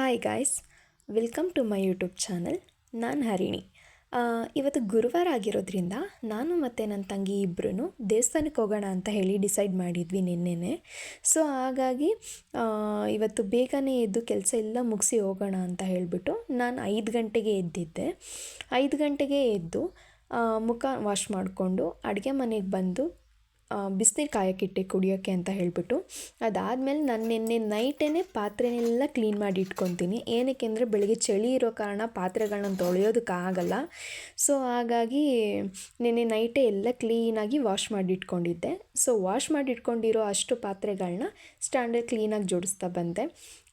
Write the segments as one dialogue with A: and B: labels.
A: Hi guys welcome to my YouTube channel ನಾನು ಹರಿಣಿ. ಇವತ್ತು ಗುರುವಾರ ಆಗಿರೋದ್ರಿಂದ ನಾನು ಮತ್ತು ನನ್ನ ತಂಗಿ ಇಬ್ಬರೂ ದೇವಸ್ಥಾನಕ್ಕೆ ಹೋಗೋಣ ಅಂತ ಹೇಳಿ ಡಿಸೈಡ್ ಮಾಡಿದ್ವಿ ನಿನ್ನೆನೆ. ಸೊ ಹಾಗಾಗಿ ಇವತ್ತು ಬೇಗನೆ ಎದ್ದು ಕೆಲಸ ಎಲ್ಲ ಮುಗಿಸಿ ಹೋಗೋಣ ಅಂತ ಹೇಳಿಬಿಟ್ಟು ನಾನು ಐದು ಗಂಟೆಗೆ ಎದ್ದಿದ್ದೆ. ಐದು ಗಂಟೆಗೆ ಎದ್ದು ಮುಖ ವಾಶ್ ಮಾಡಿಕೊಂಡು ಅಡುಗೆ ಮನೆಗೆ ಬಂದು ಬಿಸಿನೀರು ಕಾಯಕ್ಕಿಟ್ಟೆ ಕುಡಿಯೋಕ್ಕೆ ಅಂತ ಹೇಳಿಬಿಟ್ಟು. ಅದಾದಮೇಲೆ ನಾನು ನಿನ್ನೆ ನೈಟೇ ಪಾತ್ರೆನೆಲ್ಲ ಕ್ಲೀನ್ ಮಾಡಿ ಇಟ್ಕೊತೀನಿ. ಏನಕ್ಕೆ ಅಂದರೆ ಬೆಳಗ್ಗೆ ಚಳಿ ಇರೋ ಕಾರಣ ಪಾತ್ರೆಗಳನ್ನ ತೊಳೆಯೋದಕ್ಕಾಗಲ್ಲ ಸೊ ಹಾಗಾಗಿ ನಿನ್ನೆ ನೈಟೇ ಎಲ್ಲ ಕ್ಲೀನಾಗಿ ವಾಶ್ ಮಾಡಿ ಇಟ್ಕೊಂಡಿದ್ದೆ. ಸೊ ವಾಶ್ ಮಾಡಿ ಇಟ್ಕೊಂಡಿರೋ ಅಷ್ಟು ಪಾತ್ರೆಗಳನ್ನ ಸ್ಟ್ಯಾಂಡರ್ಡ್ ಕ್ಲೀನಾಗಿ ಜೋಡಿಸ್ತಾ ಬಂದೆ.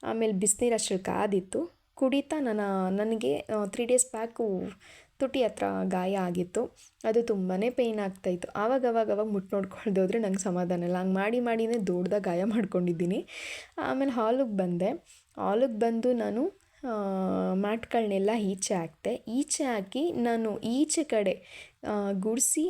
A: ಆಮೇಲೆ ಬಿಸಿನೀರು ಅಷ್ಟು ಕಾದಿತ್ತು. ಕುಡಿತಾ ನಾನು, ನನಗೆ ತ್ರೀ ಡೇಸ್ ಬ್ಯಾಕು ತುಟಿ ಹತ್ರ ಗಾಯ ಆಗಿತ್ತು. ಅದು ತುಂಬಾ ಪೇಯ್ನ್ ಆಗ್ತಾಯಿತ್ತು ಆವಾಗ ಅವಾಗ ಅವಾಗ ಮುಟ್ಟು ನೋಡ್ಕೊಳ್ದೆ ಹೋದರೆ ನಂಗೆ ಸಮಾಧಾನ ಇಲ್ಲ. ಹಂಗೆ ಮಾಡಿ ಮಾಡಿನೇ ದೊಡ್ಡದಾಗಿ ಗಾಯ ಮಾಡ್ಕೊಂಡಿದ್ದೀನಿ. ಆಮೇಲೆ ಹಾಲಿಗೆ ಬಂದೆ. ಹಾಲಿಗೆ ಬಂದು ನಾನು ಮ್ಯಾಟ್ಗಳನ್ನೆಲ್ಲ ಈಚೆ ಹಾಕ್ತೆ ಈಚೆ ಹಾಕಿ ನಾನು ಈಚೆ ಕಡೆ ಗುಡಿಸಿ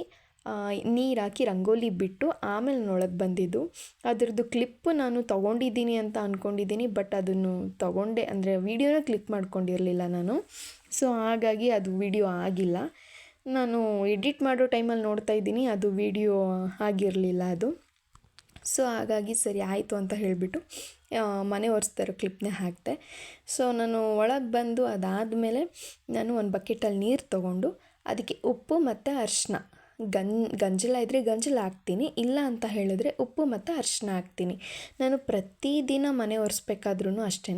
A: ನೀರು ಹಾಕಿ ರಂಗೋಲಿ ಬಿಟ್ಟು ಆಮೇಲೆ ಒಳಗೆ ಬಂದಿದ್ದು. ಅದರದ್ದು ಕ್ಲಿಪ್ಪು ನಾನು ತೊಗೊಂಡಿದ್ದೀನಿ ಅಂತ ಅಂದ್ಕೊಂಡಿದ್ದೀನಿ ಬಟ್ ಅದನ್ನು ತೊಗೊಂಡೆ. ಅಂದರೆ ವೀಡಿಯೋನ ಕ್ಲಿಕ್ ಮಾಡ್ಕೊಂಡಿರಲಿಲ್ಲ ನಾನು. ಸೊ ಹಾಗಾಗಿ ಅದು ವಿಡಿಯೋ ಆಗಿಲ್ಲ. ನಾನು ಎಡಿಟ್ ಮಾಡೋ ಟೈಮಲ್ಲಿ ನೋಡ್ತಾ ಇದ್ದೀನಿ, ಅದು ವಿಡಿಯೋ ಆಗಿರಲಿಲ್ಲ ಅದು. ಸೊ ಹಾಗಾಗಿ ಸರಿ ಆಯಿತು ಅಂತ ಹೇಳಿಬಿಟ್ಟು ಮನೆ ಒರೆಸ್ತಾ ಇರೋ ಕ್ಲಿಪ್ನೇ ಹಾಕಿದೆ. ಸೊ ನಾನು ಒಳಗೆ ಬಂದು ಅದಾದಮೇಲೆ ನಾನು ಒಂದು ಬಕೆಟಲ್ಲಿ ನೀರು ತೊಗೊಂಡು, ಅದಕ್ಕೆ ಉಪ್ಪು ಮತ್ತು ಅರಿಶಿನ. ಗನ್, ಗಂಜಲ ಇದ್ದರೆ ಗಂಜಲ ಹಾಕ್ತೀನಿ, ಇಲ್ಲ ಅಂತ ಹೇಳಿದ್ರೆ ಉಪ್ಪು ಮತ್ತು ಅರಿಶಿನ ಹಾಕ್ತೀನಿ. ನಾನು ಪ್ರತಿದಿನ ಮನೆ ಒರೆಸ್ಬೇಕಾದ್ರೂ ಅಷ್ಟೇ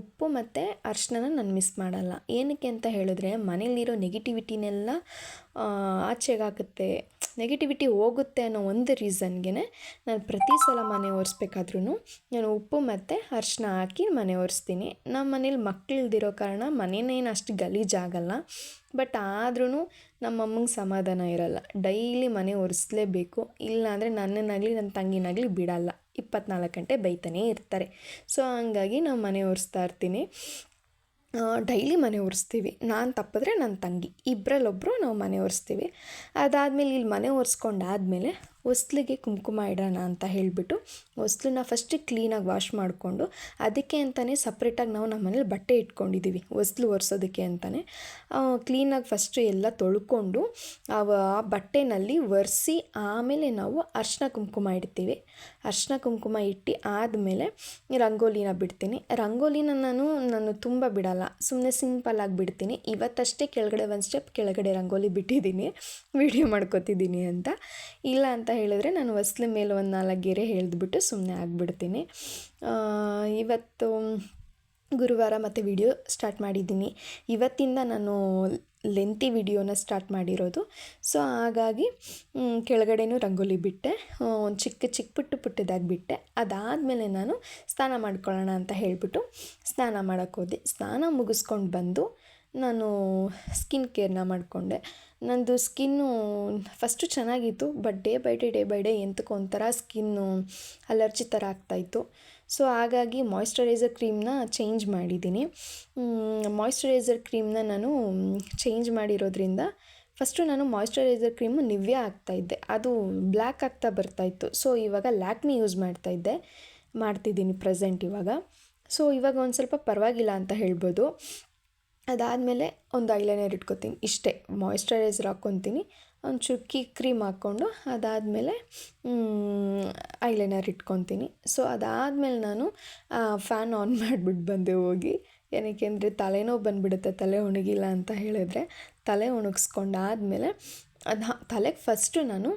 A: ಉಪ್ಪು ಮತ್ತು ಅರಿಶಿನ ನಾನು ಮಿಸ್ ಮಾಡಲ್ಲ. ಏನಕ್ಕೆ ಅಂತ ಹೇಳಿದ್ರೆ ಮನೇಲಿರೋ ನೆಗೆಟಿವಿಟಿನೆಲ್ಲ ಆಚೆಗೆ ನೆಗೆಟಿವಿಟಿ ಹೋಗುತ್ತೆ ಅನ್ನೋ ಒಂದು ರೀಸನ್ಗೆ ನಾನು ಪ್ರತಿ ಸಲ ಮನೆ ಒರೆಸ್ಬೇಕಾದ್ರೂ ನಾನು ಉಪ್ಪು ಮತ್ತು ಅರಿಶಿನ ಹಾಕಿ ಮನೆ ಒರೆಸ್ತೀನಿ. ನಮ್ಮ ಮನೇಲಿ ಮಕ್ಕಳಿಲ್ದಿರೋ ಕಾರಣ ಮನೇನೇನು ಅಷ್ಟು ಗಲೀಜಾಗಲ್ಲ, ಬಟ್ ಆದ್ರೂ ನಮ್ಮ ಅಮ್ಮಂಗೆ ಸಮಾಧಾನ ಇರಲ್ಲ. ಡೈಲಿ ಮನೆ ಒರೆಸ್ಲೇಬೇಕು. ಇಲ್ಲಾಂದರೆ ನನ್ನನ್ನಾಗಲಿ ನನ್ನ ತಂಗಿನಾಗಲಿ ಬಿಡಲ್ಲ. ಇಪ್ಪತ್ನಾಲ್ಕು ಗಂಟೆ ಬೈತಾನೇ ಇರ್ತಾರೆ. ಸೊ, ಹಂಗಾಗಿ ನಾವು ಮನೆ ಒರೆಸ್ತಾ ಇರ್ತೀನಿ. ಡೈಲಿ ಮನೆ ಒರೆಸ್ತೀವಿ. ನಾನು ತಪ್ಪಿದ್ರೆ ನನ್ನ ತಂಗಿ. ಇಬ್ಬರಲ್ಲೊಬ್ಬರು ನಾವು ಮನೆ ಒರೆಸ್ತೀವಿ. ಅದಾದಮೇಲೆ ಇಲ್ಲಿ ಮನೆ ಒರೆಸ್ಕೊಂಡಾದಮೇಲೆ ಹೊಸ್ಲಿಗೆ ಕುಂಕುಮ ಇಡೋಣ ಅಂತ ಹೇಳಿಬಿಟ್ಟು ಹೊಸ್ಲನ್ನ ಫಸ್ಟ್ ಕ್ಲೀನಾಗಿ ವಾಶ್ ಮಾಡಿಕೊಂಡು ಅದಕ್ಕೆ ಅಂತಲೇ ಸಪ್ರೇಟಾಗಿ ನಾವು ನಮ್ಮ ಮನೇಲಿ ಬಟ್ಟೆ ಇಟ್ಕೊಂಡಿದ್ದೀವಿ ಹೊಸ್ಲು ಒರೆಸೋದಕ್ಕೆ ಅಂತಲೇ ಕ್ಲೀನಾಗಿ ಫಸ್ಟು ಎಲ್ಲ ತೊಳ್ಕೊಂಡು ಆ ಬಟ್ಟೆನಲ್ಲಿ ಒರೆಸಿ ಆಮೇಲೆ ನಾವು ಅರ್ಶಿನ ಕುಂಕುಮ ಇಡ್ತೀವಿ. ಅರ್ಶಿನ ಕುಂಕುಮ ಇಟ್ಟು ಆದಮೇಲೆ ರಂಗೋಲಿನ ಬಿಡ್ತೀನಿ. ರಂಗೋಲಿನ ನಾನು ನಾನು ತುಂಬ ಬಿಡಲ್ಲ. ಸುಮ್ಮನೆ ಸಿಂಪಲ್ಲಾಗಿ ಬಿಡ್ತೀನಿ. ಇವತ್ತಷ್ಟೇ ಕೆಳಗಡೆ ಒಂದು ಸ್ಟೆಪ್ ಕೆಳಗಡೆ ರಂಗೋಲಿ ಬಿಟ್ಟಿದ್ದೀನಿ. ವಿಡಿಯೋ ಮಾಡ್ಕೋತಿದ್ದೀನಿ ಅಂತ. ಇಲ್ಲ ಅಂತ ಹೇಳಿದ್ರೆ ನಾನು ಹೊಸ್ಲ ಮೇಲೆ ಒಂದು ನಾಲ್ಕು ಗೆರೆ ಹೇಳಿದ್ಬಿಟ್ಟು ಸುಮ್ಮನೆ ಆಗಿಬಿಡ್ತೀನಿ. ಇವತ್ತು ಗುರುವಾರ ಮತ್ತು ವಿಡಿಯೋ ಸ್ಟಾರ್ಟ್ ಮಾಡಿದ್ದೀನಿ. ಇವತ್ತಿಂದ ನಾನು ಲೆಂತಿ ವಿಡಿಯೋನ ಸ್ಟಾರ್ಟ್ ಮಾಡಿರೋದು. ಸೊ, ಹಾಗಾಗಿ ಕೆಳಗಡೆನೂ ರಂಗೋಲಿ ಬಿಟ್ಟೆ. ಒಂದು ಚಿಕ್ಕ ಚಿಕ್ಕ ಪುಟ್ಟು ಪುಟ್ಟದಾಗಿ ಬಿಟ್ಟೆ. ಅದಾದಮೇಲೆ ನಾನು ಸ್ನಾನ ಮಾಡ್ಕೊಳ್ಳೋಣ ಅಂತ ಹೇಳಿಬಿಟ್ಟು ಸ್ನಾನ ಮಾಡೋಕ್ಕೆ ಹೋದೆ. ಸ್ನಾನ ಮುಗಿಸ್ಕೊಂಡು ಬಂದು ನಾನು ಸ್ಕಿನ್ ಕೇರ್ನ ಮಾಡಿಕೊಂಡೆ. ನನ್ನದು ಸ್ಕಿನ್ನು ಫಸ್ಟು ಚೆನ್ನಾಗಿತ್ತು but day by day day by day ಎಂತಕ್ಕೂ ಒಂಥರ ಸ್ಕಿನ್ನು ಅಲರ್ಜಿ ಥರ ಆಗ್ತಾಯಿತ್ತು ಸೊ ಹಾಗಾಗಿ ಮಾಯ್ಶ್ಚರೈಸರ್ ಕ್ರೀಮ್ನ ಚೇಂಜ್ ಮಾಡಿದ್ದೀನಿ. ಮಾಯಿಶ್ಚರೈಸರ್ ಕ್ರೀಮ್ನ ನಾನು ಚೇಂಜ್ ಮಾಡಿರೋದ್ರಿಂದ ಫಸ್ಟು ನಾನು ಮಾಯ್ಶ್ಚರೈಸರ್ ಕ್ರೀಮು ನಿವ್ಯ ಹಾಕ್ತಾಯಿದ್ದೆ ಅದು ಬ್ಲ್ಯಾಕ್ ಆಗ್ತಾ ಬರ್ತಾಯಿತ್ತು ಸೊ ಇವಾಗ ಲ್ಯಾಕ್ಮಿ ಯೂಸ್ ಮಾಡ್ತಾಯಿದ್ದೆ ಮಾಡ್ತಿದ್ದೀನಿ ಪ್ರೆಸೆಂಟ್ ಇವಾಗ. ಸೊ ಇವಾಗ ಒಂದು ಸ್ವಲ್ಪ ಪರವಾಗಿಲ್ಲ ಅಂತ ಹೇಳ್ಬೋದು. ಅದಾದಮೇಲೆ ಒಂದು ಐಲೈನರ್ ಇಟ್ಕೊತೀನಿ. ಇಷ್ಟೇ ಮಾಯ್ಶ್ಚರೈಸರ್ ಹಾಕ್ಕೊತೀನಿ. ಒಂದು ಚುಕ್ಕಿ ಕ್ರೀಮ್ ಹಾಕ್ಕೊಂಡು ಅದಾದಮೇಲೆ ಐಲೈನರ್ ಇಟ್ಕೊತೀನಿ. ಸೊ ಅದಾದಮೇಲೆ ನಾನು ಫ್ಯಾನ್ ಆನ್ ಮಾಡಿಬಿಟ್ಟು ಬಂದೆ ಹೋಗಿ. ಏನಕ್ಕೆ ಅಂದರೆ, ತಲೆನೋವು ಬಂದುಬಿಡುತ್ತೆ, ತಲೆ ಒಣಗಿಲ್ಲ ಅಂತ ಹೇಳಿದ್ರೆ ತಲೆ ಒಣಗಿಸ್ಕೊಂಡಾದಮೇಲೆ ಅದು ತಲೆಗೆ ಫಸ್ಟು ನಾನು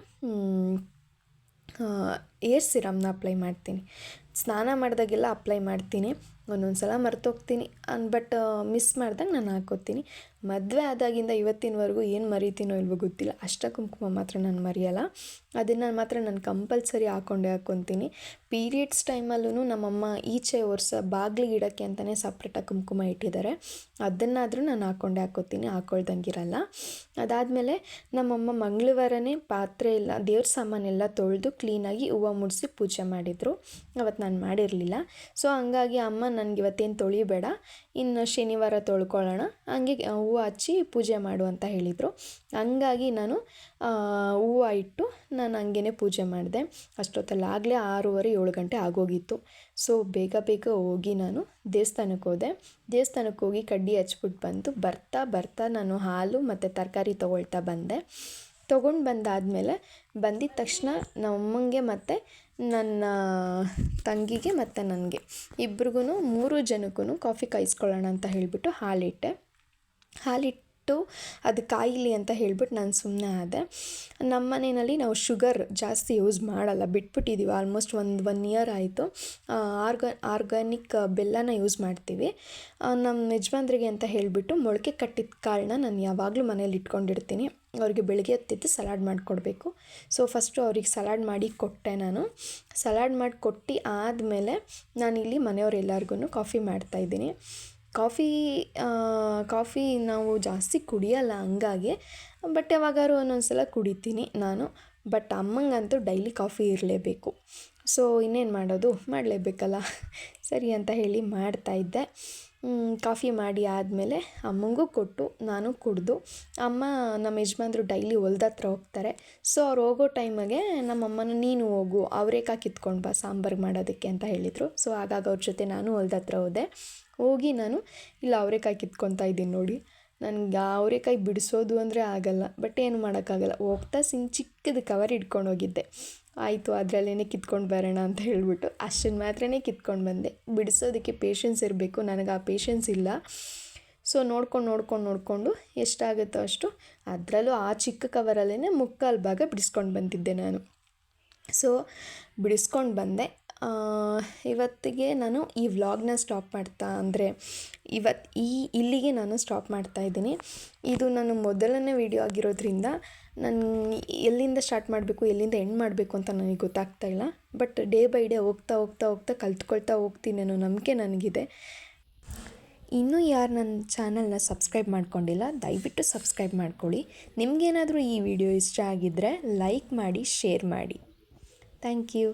A: ಏರ್ ಸಿರಮ್ನ ಅಪ್ಲೈ ಮಾಡ್ತೀನಿ. ಸ್ನಾನ ಮಾಡಿದಾಗೆಲ್ಲ ಅಪ್ಲೈ ಮಾಡ್ತೀನಿ. ಒಂದೊಂದು ಸಲ ಮರ್ತೋಗ್ತೀನಿ ಬಟ್ ಮಿಸ್ ಮಾಡ್ದಾಗ ನಾನು ಹಾಕ್ಕೋತೀನಿ. ಮದುವೆ ಆದಾಗಿಂದ ಇವತ್ತಿನವರೆಗೂ ಏನು ಮರಿತೀನೋ ಇಲ್ವೋ ಗೊತ್ತಿಲ್ಲ. ಅಷ್ಟ ಕುಂಕುಮ ಮಾತ್ರ ನಾನು ಮರೆಯಲ್ಲ. ಅದನ್ನು ಮಾತ್ರ ನಾನು ಕಂಪಲ್ಸರಿ ಹಾಕ್ಕೊಂಡೇ ಹಾಕ್ಕೊತೀನಿ ಪೀರಿಯಡ್ಸ್ ಟೈಮಲ್ಲೂ ನಮ್ಮಮ್ಮ ಈಚೆ ವರ್ಷ ಬಾಗಿಲಿಗೆ ಗಿಡಕ್ಕೆ ಅಂತಲೇ ಸಪ್ರೇಟಾಗಿ ಕುಂಕುಮ ಇಟ್ಟಿದ್ದಾರೆ ಅದನ್ನಾದರೂ ನಾನು ಹಾಕ್ಕೊಂಡೇ ಹಾಕ್ಕೋತೀನಿ ಹಾಕ್ಕೊಳ್ದಂಗಿರಲ್ಲ ಅದಾದಮೇಲೆ ನಮ್ಮಮ್ಮ ಮಂಗಳವಾರನೇ ಪಾತ್ರೆ ಎಲ್ಲ, ದೇವ್ರ ಸಾಮಾನೆಲ್ಲ ತೊಳೆದು ಕ್ಲೀನಾಗಿ ಹೂವು ಮುಡಿಸಿ ಪೂಜೆ ಮಾಡಿದರು. ಅವತ್ತು ನಾನು ಮಾಡಿರಲಿಲ್ಲ. ಸೊ ಹಂಗಾಗಿ ಅಮ್ಮ ನನಗೆ ಇವತ್ತೇನು ತೊಳಿಬೇಡ, ಇನ್ನು ಶನಿವಾರ ತೊಳ್ಕೊಳ್ಳೋಣ ಹಂಗೆ ಹೂವು ಹೂವು ಹಚ್ಚಿ ಪೂಜೆ ಮಾಡು ಅಂತ ಹೇಳಿದರು. ಹಂಗಾಗಿ ನಾನು ಹೂವು ಇಟ್ಟು ನಾನು ಹಂಗೇ ಪೂಜೆ ಮಾಡಿದೆ. ಅಷ್ಟೊತ್ತಲ್ಲಿ ಆಗಲೇ ಆರೂವರೆ, ಏಳು ಗಂಟೆ ಆಗೋಗಿತ್ತು. ಸೊ, ಬೇಗ ಬೇಗ ಹೋಗಿ ನಾನು ದೇವಸ್ಥಾನಕ್ಕೆ ಹೋದೆ. ದೇವಸ್ಥಾನಕ್ಕೆ ಹೋಗಿ ಕಡ್ಡಿ ಹಚ್ಬಿಟ್ಟು ಬಂದು ಬರ್ತಾ ಬರ್ತಾ ನಾನು ಹಾಲು ಮತ್ತು ತರಕಾರಿ ತೊಗೊಳ್ತಾ ಬಂದೆ. ತೊಗೊಂಡು ಬಂದಾದಮೇಲೆ ಬಂದಿದ ತಕ್ಷಣ ನಮ್ಮಂಗೆ ಮತ್ತು ನನ್ನ ತಂಗಿಗೆ ಮತ್ತು ನನಗೆ ಇಬ್ರಿಗೂ ಮೂರು ಜನಕ್ಕೂ ಕಾಫಿ ಕಾಯಿಸ್ಕೊಳ್ಳೋಣ ಅಂತ ಹೇಳಿಬಿಟ್ಟು ಹಾಲಿಟ್ಟೆ. ಹಾಲಿಟ್ಟು ಅದು ಕಾಯಿಲಿ ಅಂತ ಹೇಳ್ಬಿಟ್ಟು ನಾನು ಸುಮ್ಮನೆ ಆದೆ. ನಮ್ಮ ಮನೆಯಲ್ಲಿ ನಾವು ಶುಗರ್ ಜಾಸ್ತಿ ಯೂಸ್ ಮಾಡಲ್ಲ. ಬಿಟ್ಬಿಟ್ಟಿದ್ದೀವಿ ಆಲ್ಮೋಸ್ಟ್ ಒಂದು ಒನ್ ಇಯರ್ ಆಯಿತು. ಆರ್ಗ, ಆರ್ಗಾನಿಕ್ ಬೆಲ್ಲನ ಯೂಸ್ ಮಾಡ್ತೀವಿ. ನಮ್ಮ ಯಜಮಾನ್ರಿಗೆ ಅಂತ ಹೇಳಿಬಿಟ್ಟು ಮೊಳಕೆ ಕಟ್ಟಿದ ಕಾಳನ್ನ ನಾನು ಯಾವಾಗಲೂ ಮನೇಲಿ ಇಟ್ಕೊಂಡಿರ್ತೀನಿ. ಅವರಿಗೆ ಬೆಳಗ್ಗೆ ಹೊತ್ತಿದ್ದು ಸಲಾಡ್ ಮಾಡಿಕೊಡ್ಬೇಕು. ಸೊ, ಫಸ್ಟು ಅವ್ರಿಗೆ ಸಲಾಡ್ ಮಾಡಿ ಕೊಟ್ಟೆ ನಾನು. ಸಲಾಡ್ ಮಾಡಿ ಕೊಟ್ಟು ಆದಮೇಲೆ ನಾನಿಲ್ಲಿ ಮನೆಯವ್ರು ಎಲ್ಲರಿಗೂ ಕಾಫಿ ಮಾಡ್ತಾಯಿದ್ದೀನಿ ಕಾಫಿ ಕಾಫಿ ನಾವು ಜಾಸ್ತಿ ಕುಡಿಯಲ್ಲ ಹಂಗಾಗಿ, ಬಟ್ ಯಾವಾಗಾದ್ರು ಒಂದೊಂದು ಸಲ ಕುಡಿತೀನಿ ನಾನು. ಬಟ್ ಅಮ್ಮಂಗಂತೂ ಡೈಲಿ ಕಾಫಿ ಇರಲೇಬೇಕು. ಸೊ, ಇನ್ನೇನು ಮಾಡೋದು? ಮಾಡಲೇಬೇಕಲ್ಲ. ಸರಿ ಅಂತ ಹೇಳಿ ಮಾಡ್ತಾಯಿದ್ದೆ ಕಾಫಿ ಮಾಡಿ ಆದಮೇಲೆ ಅಮ್ಮಂಗೂ ಕೊಟ್ಟು, ನಾನು ಕುಡಿದು, ಅಮ್ಮ ನಮ್ಮ ಯಜಮಾನ್ರು ಡೈಲಿ ಹೊಲ್ದತ್ರ ಹೋಗ್ತಾರೆ. ಸೊ, ಅವ್ರು ಹೋಗೋ ಟೈಮಿಗೆ ನಮ್ಮಮ್ಮನ, ನೀನು ಹೋಗು ಅವರೇಕಾ ಕಿತ್ಕೊಂಡು ಬಾ, ಸಾಂಬಾರು ಮಾಡೋದಕ್ಕೆ ಅಂತ ಹೇಳಿದರು. ಸೊ, ಹಾಗಾಗಿ ಅವ್ರ ಜೊತೆ ನಾನು ಹೊಲ್ದತ್ರ ಹೋದೆ. ಹೋಗಿ ನಾನು ಇಲ್ಲಿ ಅವರೇಕಾಯಿ ಕಿತ್ಕೊತಾ ಇದ್ದೀನಿ ನೋಡಿ. ನನಗೆ ಅವರೇಕಾಯಿ ಬಿಡಿಸೋದು ಅಂದರೆ ಆಗಲ್ಲ. ಬಟ್ ಏನು ಮಾಡೋಕ್ಕಾಗಲ್ಲ. ಹೋಗ್ತಾ ಸಿನ್ ಚಿಕ್ಕದು ಕವರ್ ಹಿಡ್ಕೊಂಡು ಹೋಗಿದ್ದೆ. ಆಯಿತು ಅದರಲ್ಲೇ ಕಿತ್ಕೊಂಡು ಬರೋಣ ಅಂತ ಹೇಳಿಬಿಟ್ಟು ಅಷ್ಟನ್ನು ಮಾತ್ರನೇ ಕಿತ್ಕೊಂಡು ಬಂದೆ. ಬಿಡಿಸೋದಕ್ಕೆ ಪೇಷನ್ಸ್ ಇರಬೇಕು. ನನಗೆ ಆ ಪೇಷನ್ಸ್ ಇಲ್ಲ. ಸೊ ನೋಡ್ಕೊಂಡು ನೋಡ್ಕೊಂಡು, ನೋಡಿಕೊಂಡು ಎಷ್ಟಾಗುತ್ತೋ ಅಷ್ಟು ಅದರಲ್ಲೂ ಆ ಚಿಕ್ಕ ಕವರಲ್ಲೇ ಮುಕ್ಕಾಲು ಭಾಗ ಬಿಡಿಸ್ಕೊಂಡು ಬಂದಿದ್ದೆ ನಾನು. ಸೊ ಬಿಡಿಸ್ಕೊಂಡು ಬಂದೆ. ಇವತ್ತಿಗೆ ನಾನು ಈ ವ್ಲಾಗ್ನ ಸ್ಟಾಪ್ ಮಾಡ್ತಾ ಅಂದರೆ ಇವತ್ತು ಈ, ಇಲ್ಲಿಗೆ ನಾನು ಸ್ಟಾಪ್ ಮಾಡ್ತಾ ಇದ್ದೀನಿ. ಇದು ನಾನು ಮೊದಲನೇ ವಿಡಿಯೋ ಆಗಿರೋದ್ರಿಂದ ನಾನು ಎಲ್ಲಿಂದ ಸ್ಟಾರ್ಟ್ ಮಾಡಬೇಕು, ಎಲ್ಲಿಂದ ಎಂಡ್ ಮಾಡಬೇಕು ಅಂತ ನನಗೆ ಗೊತ್ತಾಗ್ತಾ ಇಲ್ಲ. ಬಟ್ ಡೇ ಬೈ ಡೇ ಹೋಗ್ತಾ ಹೋಗ್ತಾ ಹೋಗ್ತಾ, ಕಲ್ತ್ಕೊಳ್ತಾ ಹೋಗ್ತೀನಿ ಅನ್ನೋ ನಂಬಿಕೆ ನನಗಿದೆ. ಇನ್ನೂ ಯಾರು ನನ್ನ ಚಾನಲ್ನ ಸಬ್ಸ್ಕ್ರೈಬ್ ಮಾಡ್ಕೊಂಡಿಲ್ಲ, ದಯವಿಟ್ಟು ಸಬ್ಸ್ಕ್ರೈಬ್ ಮಾಡ್ಕೊಳ್ಳಿ. ನಿಮಗೇನಾದರೂ ಈ ವಿಡಿಯೋ ಇಷ್ಟ ಆಗಿದ್ದರೆ ಲೈಕ್ ಮಾಡಿ, ಶೇರ್ ಮಾಡಿ. Thank you.